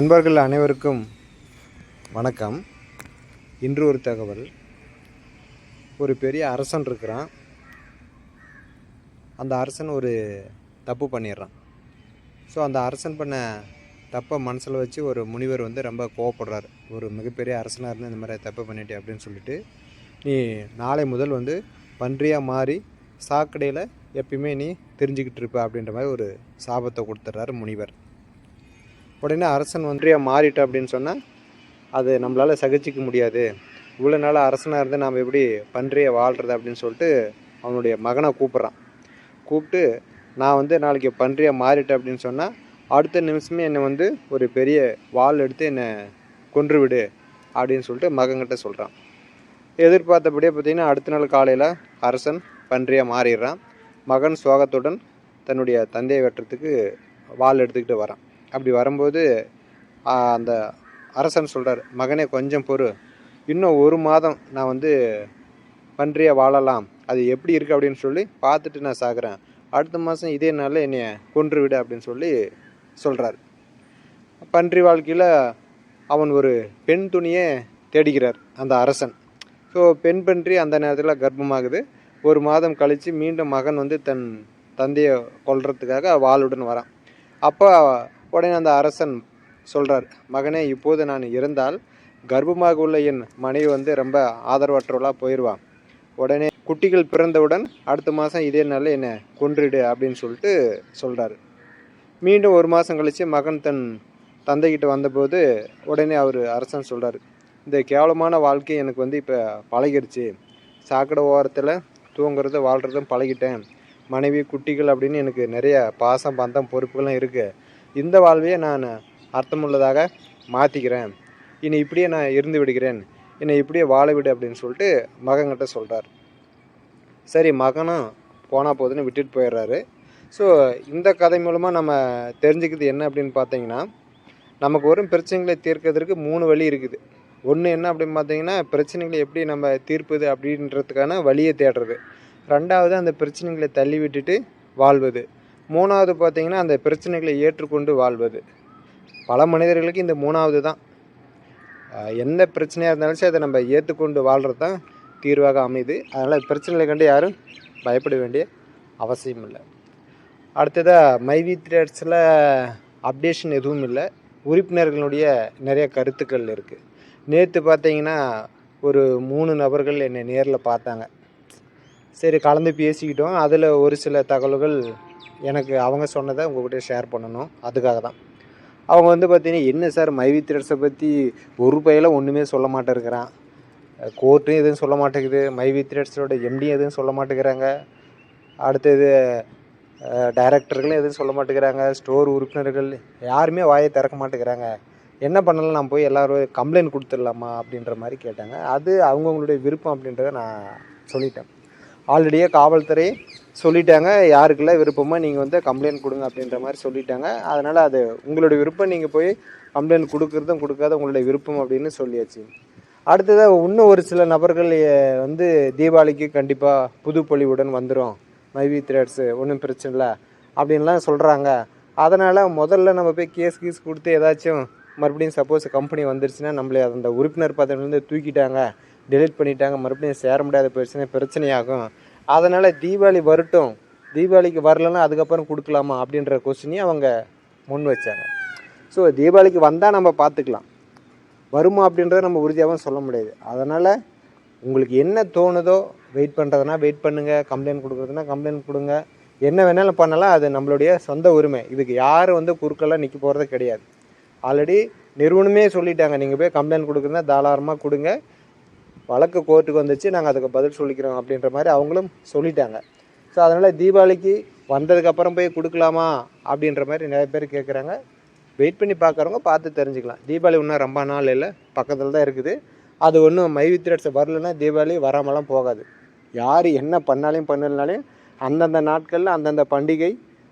நண்பர்கள் அனைவருக்கும் வணக்கம். இன்று ஒரு தகவல். ஒரு பெரிய அரசன் இருக்கிறான். அந்த அரசன் ஒரு தப்பு பண்ணிடுறான். ஸோ அந்த அரசன் பண்ண தப்பை மனசில் வச்சு ஒரு முனிவர் வந்து ரொம்ப கோவப்படுறார். ஒரு மிகப்பெரிய அரசனாக இருந்து இந்த மாதிரி தப்பு பண்ணிட்டே அப்படின்னு சொல்லிட்டு நீ நாளை முதல் வந்து பன்றியாக மாறி சாக்கடையில் எப்பயுமே நீ தெரிஞ்சுக்கிட்டு இருப்ப அப்படின்ற மாதிரி ஒரு சாபத்தை கொடுத்துட்றாரு முனிவர். உடனே அரசன் ஒன்றியாக மாறிட்ட அப்படின்னு சொன்னால் அது நம்மளால் சகிச்சிக்க முடியாது. இவ்வளோ நாள் அரசனாக இருந்து நாம் எப்படி பன்றியை வாழ்கிறது அப்படின்னு சொல்லிட்டு அவனுடைய மகனை கூப்பிட்றான். கூப்பிட்டு நான் வந்து நாளைக்கு பன்றியாக மாறிட்டேன் அப்படின்னு சொன்னால் அடுத்த நிமிஷமே என்னை வந்து ஒரு பெரிய வாள் எடுத்து என்னை கொன்று விடு அப்படின்னு சொல்லிட்டு மகன்கிட்ட சொல்கிறான் எதிர்பார்த்தபடியே பார்த்தீங்கன்னா அடுத்த நாள் காலையில் அரசன் பன்றியாக மாறிடுறான். மகன் சோகத்துடன் தன்னுடைய தந்தையை வெட்டுறதுக்கு வாள் எடுத்துக்கிட்டு வரான். அப்படி வரும்போது அந்த அரசன் சொல்கிறார் மகனே கொஞ்சம் பொறு. இன்னும் ஒரு மாதம் நான் வந்து பன்றியாக வாழலாம். அது எப்படி இருக்குது அப்படின்னு சொல்லி பார்த்துட்டு நான் சாகுறேன். அடுத்த மாதம் இதே நாளில் என்னை கொன்று விடு அப்படின்னு சொல்லி சொல்கிறார் பன்றி வாழ்க்கையில் அவன் ஒரு பெண் துணியை தேடிக்கிறார் அந்த அரசன். ஸோ பெண் பன்றி அந்த நேரத்தில் கர்ப்பமாகுது. ஒரு மாதம் கழித்து மீண்டும் மகன் வந்து தன் தந்தையை கொல்றதுக்காக வாளுடன் வரான். அப்போ உடனே அந்த அரசன் சொல்கிறார் மகனே இப்போது நான் இருந்தால் கர்ப்பமாக உள்ள என் மனைவி வந்து ரொம்ப ஆதரவற்றவளாக போயிடுவான் உடனே குட்டிகள் பிறந்தவுடன் அடுத்த மாதம் இதே நாளில் என்னை கொன்றுடு அப்படின்னு சொல்லிட்டு சொல்கிறாரு மீண்டும் ஒரு மாதம் கழித்து மகன் தன் தந்தைக்கிட்ட வந்தபோது உடனே அவர் அரசன் சொல்கிறார் இந்த கேவலமான வாழ்க்கை எனக்கு வந்து இப்போ பழகிடுச்சு சாக்கடை ஓரத்தில் தூங்குறது வாழ்கிறதும் பழகிட்டேன். மனைவி குட்டிகள் அப்படின்னு எனக்கு நிறைய பாசம் பந்தம் பொறுப்புகளும் இருக்குது இந்த வாழ்வையே நான் அர்த்தமுள்ளதாக மாற்றிக்கிறேன் இனி இப்படியே நான் இருந்து விடுகிறேன். என்னை இப்படியே வாழ விடு அப்படின்னு சொல்லிட்டு மகன்கிட்ட சொல்கிறார் சரி மகனும் போனால் போதுன்னு விட்டுட்டு போயிடுறாரு. ஸோ இந்த கதை மூலமாக நம்ம தெரிஞ்சுக்கிறது என்ன அப்படின்னு பார்த்தீங்கன்னா நமக்கு வரும் பிரச்சனைகளை தீர்க்கிறதுக்கு மூணு வழி இருக்குது. ஒன்று என்ன அப்படின்னு பார்த்தீங்கன்னா பிரச்சனைகளை எப்படி நம்ம தீர்ப்பது அப்படின்றதுக்கான வழியை தேடுறது. ரெண்டாவது அந்த பிரச்சனைகளை தள்ளி விட்டுட்டு வாழ்வது. மூணாவது பார்த்திங்கன்னா அந்த பிரச்சனைகளை ஏற்றுக்கொண்டு வாழ்வது. பல மனிதர்களுக்கு இந்த மூணாவது தான். எந்த பிரச்சனையாக இருந்தாலும் சரி அதை நம்ம ஏற்றுக்கொண்டு வாழ்கிறது தான் தீர்வாக அமையுது. அதனால் பிரச்சனைகளை கண்டு யாரும் பயப்பட வேண்டிய அவசியம் இல்லை. அடுத்ததாக மைவி த்ரேட்ஸில் அப்டேஷன் எதுவும் இல்லை. உறுப்பினர்களுடைய நிறைய கருத்துக்கள் இருக்குது நேற்று பார்த்தீங்கன்னா ஒரு மூணு நபர்கள் என்னை நேரில் பார்த்தாங்க. சரி கலந்து பேசிக்கிட்டோம். அதில் ஒரு சில தகவல்கள் எனக்கு அவங்க சொன்னதை உங்கள்கிட்ட ஷேர் பண்ணணும். அதுக்காக தான் அவங்க வந்து பார்த்தீங்கன்னா என்ன சார் மைவி திரட்ஸை பற்றி ஒரு பையில ஒன்றுமே சொல்ல மாட்டேங்கிறான். கோர்ட்டும் எதுவும் சொல்ல மாட்டேங்குது. மைவி திரட்ஸோட எம்டி எதுவும் சொல்ல மாட்டேங்கிறாங்க. அடுத்தது டைரக்டர்களும் எதுவும் சொல்ல மாட்டேங்கிறாங்க. ஸ்டோர் உறுப்பினர்கள் யாருமே வாயை திறக்க மாட்டேங்கிறாங்க. என்ன பண்ணலாம்? நான் போய் எல்லோரும் கம்ப்ளைண்ட் கொடுத்துடலாமா? அப்படின்ற மாதிரி கேட்டாங்க. அது அவங்கவுங்களுடைய விருப்பம் அப்படின்றத நான் சொல்லிட்டேன். ஆல்ரெடியே காவல்துறை சொல்லிட்டாங்க. யாருக்கெல்லாம் விருப்பமோ நீங்கள் வந்து கம்ப்ளைண்ட் கொடுங்க அப்படின்ற மாதிரி சொல்லிட்டாங்க. அதனால் அது உங்களுடைய விருப்பம் நீங்கள் போய் கம்ப்ளைண்ட் கொடுக்குறதும் கொடுக்காத உங்களுடைய விருப்பம் அப்படின்னு சொல்லியாச்சு. அடுத்ததாக இன்னும் ஒரு சில நபர்கள் வந்து தீபாவளிக்கு கண்டிப்பாக புது பொலிவுடன் வந்துடும் மைவி த்ரெட்ஸு ஒன்றும் பிரச்சனை இல்லை அப்படின்லாம் சொல்கிறாங்க அதனால் முதல்ல நம்ம போய் கேஸ் கீஸ் கொடுத்து ஏதாச்சும் மறுபடியும் சப்போஸ் கம்பெனி வந்துருச்சுன்னா நம்மளை அந்த உறுப்பினர் பதவியிலேருந்து தூக்கிட்டாங்க. டெலீட் பண்ணிட்டாங்க. மறுபடியும் சேர முடியாத பிரச்சனை பிரச்சனையாகும். அதனால் தீபாவளி வரட்டும். தீபாவளிக்கு வரலன்னா அதுக்கப்புறம் கொடுக்கலாமா அப்படின்ற கொஸ்டினையும் அவங்க முன் வச்சாங்க. ஸோ தீபாவளிக்கு வந்தால் நம்ம பார்த்துக்கலாம். வருமா அப்படின்றத நம்ம உறுதியாகவும் சொல்ல முடியாது. அதனால் உங்களுக்கு என்ன தோணுதோ வெயிட் பண்ணுறதுனா வெயிட் பண்ணுங்கள் கம்ப்ளைண்ட் கொடுக்குறதுனா கம்ப்ளைண்ட் கொடுங்க. என்ன வேணாலும் பண்ணலாம். அது நம்மளுடைய சொந்த உரிமை. இதுக்கு யாரும் வந்து குறுக்கெல்லாம் நிற்க போகிறது கிடையாது. ஆல்ரெடி நிறுவனமே சொல்லிட்டாங்க. நீங்கள் போய் கம்ப்ளைண்ட் கொடுக்குறதுனா தாராளமாக கொடுங்க. வழக்கு கோர்ட்டுக்கு வந்துச்சு நாங்கள் அதுக்கு பதில் சொல்லிக்கிறோம் அப்படின்ற மாதிரி அவங்களும் சொல்லிட்டாங்க. ஸோ அதனால் தீபாவளிக்கு வந்ததுக்கப்புறம் போய் கொடுக்கலாமா அப்படின்ற மாதிரி நிறைய பேர் கேட்குறாங்க வெயிட் பண்ணி பார்க்குறவங்க பார்த்து தெரிஞ்சுக்கலாம். தீபாவளி இன்னும் ரொம்ப நாள் இல்லை பக்கத்தில் தான் இருக்குது. அது ஒன்றும் மை வித்ரட்ஸ் வரலன்னா தீபாவளி வராமலாம் போகாது. யார் என்ன பண்ணாலையும் பண்ணலனாலையும் அந்தந்த நாட்களில் அந்தந்த பண்டிகை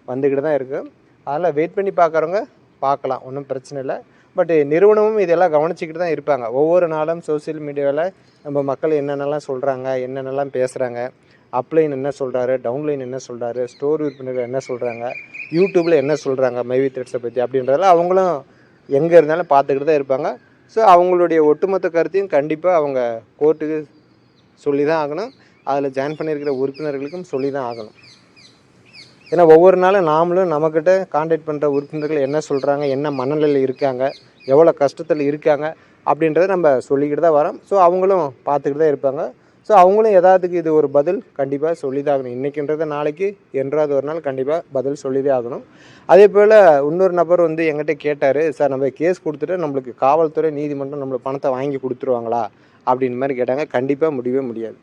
வந்துக்கிட்டு தான் இருக்குது அதனால் வெயிட் பண்ணி பார்க்குறவங்க பார்க்கலாம் ஒன்றும் பிரச்சனை இல்லை. பட் நிறுவனமும் இதெல்லாம் கவனிச்சிக்கிட்டு தான் இருப்பாங்க. ஒவ்வொரு நாளும் சோஷியல் மீடியாவில் நம்ம மக்கள் என்னென்னலாம் சொல்கிறாங்க என்னென்னலாம் பேசுகிறாங்க அப்லைன் என்ன சொல்கிறாரு டவுன்லைன் என்ன சொல்கிறாரு ஸ்டோர் உறுப்பினர்கள் என்ன சொல்கிறாங்க யூடியூப்பில் என்ன சொல்கிறாங்க மைவி த்ரெட்ஸை பற்றி அப்படின்றதெல்லாம் அவங்களும் எங்கே இருந்தாலும் பார்த்துக்கிட்டு தான் இருப்பாங்க. ஸோ அவங்களுடைய ஒட்டுமொத்த கருத்தையும் கண்டிப்பாக அவங்க கோர்ட்டுக்கு சொல்லி தான் ஆகணும். அதில் ஜாயின் பண்ணியிருக்கிற உறுப்பினர்களுக்கும் சொல்லி தான் ஆகணும். ஏன்னா ஒவ்வொரு நாளும் நாமளும் நம்மக்கிட்ட காண்டாக்ட் பண்ணுற உறுப்பினர்கள் என்ன சொல்கிறாங்க என்ன மனநிலையில் இருக்காங்க எவ்வளோ கஷ்டத்தில் இருக்காங்க அப்படின்றத நம்ம சொல்லிக்கிட்டு தான் வரோம். ஸோ அவங்களும் பார்த்துக்கிட்டு தான் இருப்பாங்க. ஸோ அவங்களும் எதாவதுக்கு இது ஒரு பதில் கண்டிப்பாக சொல்லி தான் ஆகணும். இன்றைக்கின்றத நாளைக்கு என்றாவது ஒரு நாள் கண்டிப்பாக பதில் சொல்லிதான் ஆகணும். அதே போல் இன்னொரு நபர் வந்து எங்கிட்ட கேட்டார் சார் நம்ம கேஸ் கொடுத்துட்டு நம்மளுக்கு காவல்துறை நீதிமன்றம் நம்மளுக்கு பணத்தை வாங்கி கொடுத்துருவாங்களா? அப்படின்னு மாதிரி கேட்டாங்க. கண்டிப்பாக முடியவே முடியாது.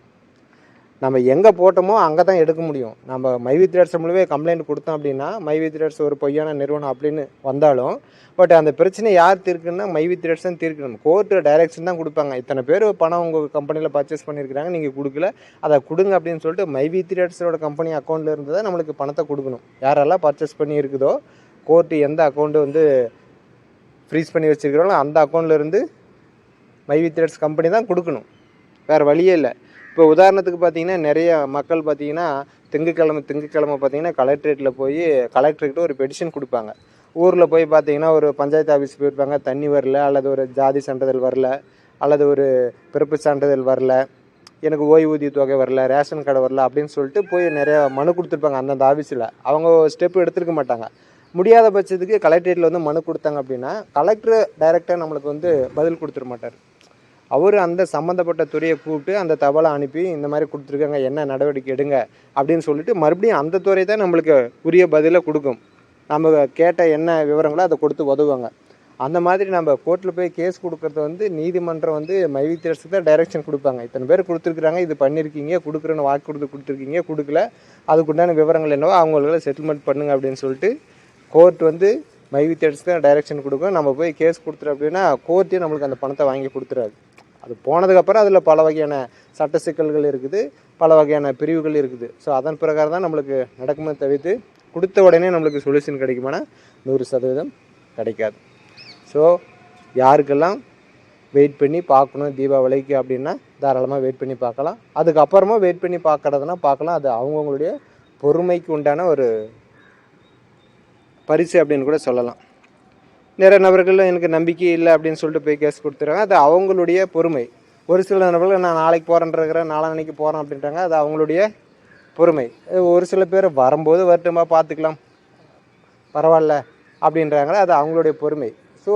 நம்ம எங்கே போட்டோமோ அங்கே தான் எடுக்க முடியும். நம்ம மைவி த்ரேட்ஸ் மூலமே கம்ப்ளைண்ட் கொடுத்தோம் அப்படின்னா மைவி த்ரேட்ஸ் ஒரு பொய்யான நிறுவனம் அப்படின்னு வந்தாலும் பட் அந்த பிரச்சனை யார் தீர்க்குன்னா மைவி த்ரேட்ஸ் தான் தீர்க்கணும். கோர்ட்டு டைரக்ஷன் தான் கொடுப்பாங்க. இத்தனை பேர் பணம் உங்கள் கம்பெனியில் பர்ச்சேஸ் பண்ணியிருக்கிறாங்க நீங்கள் கொடுக்கல அதை கொடுங்க அப்படின்னு சொல்லிட்டு மைவி த்ரேட்ஸோட கம்பெனி அக்கௌண்ட்டில் இருந்து தான் நம்மளுக்கு பணத்தை கொடுக்கணும். யாரெல்லாம் பர்ச்சேஸ் பண்ணி இருக்குதோ கோர்ட்டு எந்த அக்கௌண்ட்டு வந்து ஃப்ரீஸ் பண்ணி வச்சுருக்கிறோங்களோ அந்த அக்கௌண்ட்டில் இருந்து மைவி த்ரேட்ஸ் கம்பெனி தான் கொடுக்கணும். வேறு வழியே இல்லை. இப்போ உதாரணத்துக்கு பார்த்தீங்கன்னா நிறைய மக்கள் பார்த்தீங்கன்னா திங்கக்கிழமை திங்கக்கிழமை பார்த்தீங்கன்னா கலெக்ட்ரேட்டில் போய் கலெக்டர்கிட்ட ஒரு பெடிஷன் கொடுப்பாங்க. ஊரில் போய் பார்த்தீங்கன்னா ஒரு பஞ்சாயத்து ஆஃபீஸ் போயிருப்பாங்க. தண்ணி வரல அல்லது ஒரு ஜாதி சான்றிதழ் வரல அல்லது ஒரு பிறப்பு சான்றிதழ் வரல எனக்கு ஓய்வூதிய தொகை வரல ரேஷன் கார்டு வரல அப்படின்னு சொல்லிட்டு போய் நிறைய மனு கொடுத்துருப்பாங்க அந்தந்த ஆஃபீஸில் அவங்க ஸ்டெப் எடுத்துருக்க மாட்டாங்க. முடியாத பட்சத்துக்கு கலெக்டரேட்டில் வந்து மனு கொடுத்தாங்க அப்படின்னா கலெக்டர் டைரெக்டாக நம்மளுக்கு வந்து பதில் கொடுத்துட மாட்டார். அவர் அந்த சம்மந்தப்பட்ட துறையை கூப்பிட்டு அந்த தபாலை அனுப்பி இந்த மாதிரி கொடுத்துருக்காங்க என்ன நடவடிக்கை எடுங்க அப்படின்னு சொல்லிட்டு மறுபடியும் அந்த துறை தான் நம்மளுக்கு உரிய பதிலை கொடுக்கும். நம்ம கேட்ட என்ன விவரங்களோ அதை கொடுத்து உதவுவாங்க. அந்த மாதிரி நம்ம கோர்ட்டில் போய் கேஸ் கொடுக்கறது வந்து நீதிமன்றம் வந்து மைவித்தியரசுக்கு தான் டைரக்ஷன் கொடுப்பாங்க. இத்தனை பேர் கொடுத்துருக்குறாங்க இது பண்ணியிருக்கீங்க கொடுக்குறேன்னு வாக்கு கொடுத்து கொடுத்துருக்கீங்க கொடுக்கல அதுக்குண்டான விவரங்கள் என்னவோ அவங்களுக்கு செட்டில்மெண்ட் பண்ணுங்க அப்படின்னு சொல்லிட்டு கோர்ட் வந்து மைவித்தியரசுக்கு தான் டைரக்ஷன் கொடுக்கும். நம்ம போய் கேஸ் கொடுத்துரு அப்படின்னா கோர்ட்டே நம்மளுக்கு அந்த பணத்தை வாங்கி கொடுத்துறாது. அது போனதுக்கப்புறம் அதில் பல வகையான சட்ட சிக்கல்கள் இருக்குது பல வகையான பிரிவுகள் இருக்குது. ஸோ அதன் பிரகாரம் தான் நம்மளுக்கு நடக்குமே தவிர்த்து கொடுத்த உடனே நம்மளுக்கு சொல்யூஷன் கிடைக்குமானா நூறு சதவீதம் கிடைக்காது. ஸோ யாருக்கெல்லாம் வெயிட் பண்ணி பார்க்கணும் தீபாவளிக்கு அப்படின்னா தாராளமாக வெயிட் பண்ணி பார்க்கலாம். அதுக்கப்புறமா வெயிட் பண்ணி பார்க்குறதுனா பார்க்கலாம். அது அவங்கவுங்களுடைய பொறுமைக்கு உண்டான ஒரு பரிசு அப்படின்னு கூட சொல்லலாம். நிறைய நபர்கள் எனக்கு நம்பிக்கை இல்லை அப்படின்னு சொல்லிட்டு போய் கேஸ் கொடுத்துறாங்க அது அவங்களுடைய பொறுமை. ஒரு சில நபர்கள் நான் நாளைக்கு போகிறேன்றக்கிறேன் நாளான்னைக்கு போகிறேன் அப்படின்றாங்க. அது அவங்களுடைய பொறுமை. ஒரு சில பேர் வரும்போது வரட்டுமா பார்த்துக்கலாம். பரவாயில்ல அப்படின்றாங்களே அது அவங்களுடைய பொறுமை. ஸோ